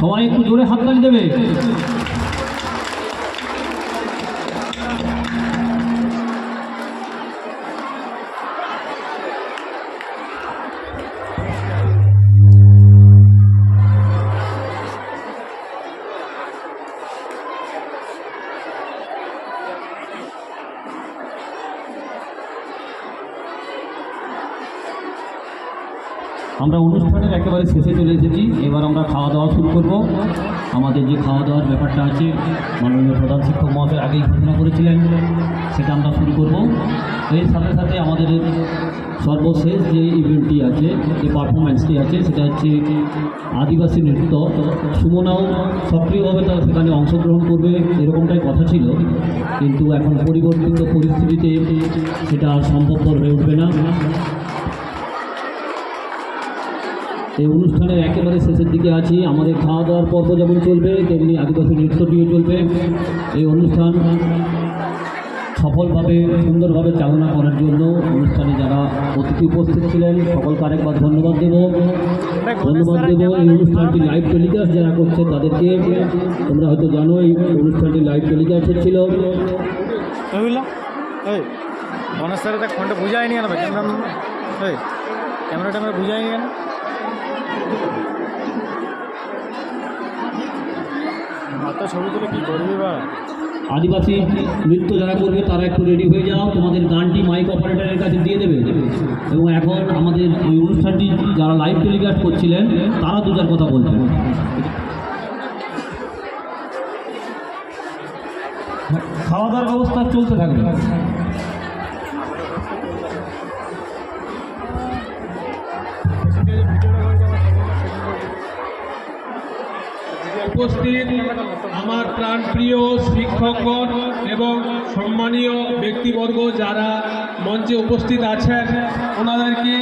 সবাই একটু জোরে হাততালি দেবে। আমরা অনুষ্ঠানের একেবারে শেষে চলে এসেছি। এবার আমরা খাওয়া দাওয়া শুরু করব। আমাদের যে খাওয়া দাওয়ার ব্যাপারটা আছে, মাননীয় প্রধান শিক্ষক মহাশয় আগেই ঘোষণা করেছিলেন, সেটা আমরা শুরু করব। এর সাথে সাথে আমাদের সর্বশেষ যে ইভেন্টটি আছে, যে পারফরমেন্সটি আছে, সেটা হচ্ছে আদিবাসী নৃত্য। সুমনাও সক্রিয়ভাবে তারা সেখানে অংশগ্রহণ করবে, এরকমটাই কথা ছিল। কিন্তু এখন পরিবর্তিত পরিস্থিতিতে সেটা সম্ভবপর হয়ে উঠবে না। এই অনুষ্ঠানের একেবারে শেষের দিকে আছি। আমাদের খাওয়া দাওয়ার পর্ব যেমন চলবে, তেমনি আদিবাসী নৃত্যটিও চলবে। এই অনুষ্ঠান সফলভাবে, সুন্দরভাবে চালনা করার জন্য অনুষ্ঠানে যারা অতিথি উপস্থিত ছিলেন, সকলকে আরেকবার ধন্যবাদ দেব। ধন্যবাদ দেব এই অনুষ্ঠানটি লাইভ টেলিকাস্ট যারা করছে তাদেরকে। তোমরা হয়তো জানো, এই অনুষ্ঠানটি লাইভ টেলিকাস্ট হচ্ছিল। ক্যামেরা ট্যামেরা আদিবাসী নৃত্য যারা করবে তারা একটু রেডি হয়ে যাও। তোমাদের গানটি মাইক অপারেটরের কাছে দিয়ে দেবে। এবং এখন আমাদের এই অনুষ্ঠানটি যারা লাইভ টেলিকাস্ট করছিলেন, তারা দু চার কথা বলবেন। খাওয়া দাওয়ার ব্যবস্থা চলতে থাকবে। উপস্থিত আমার প্রাণপ্রিয় শিক্ষকগণ এবং সম্মানীয় ব্যক্তিবর্গ যারা মঞ্চে উপস্থিত আছেন ওনাদেরকে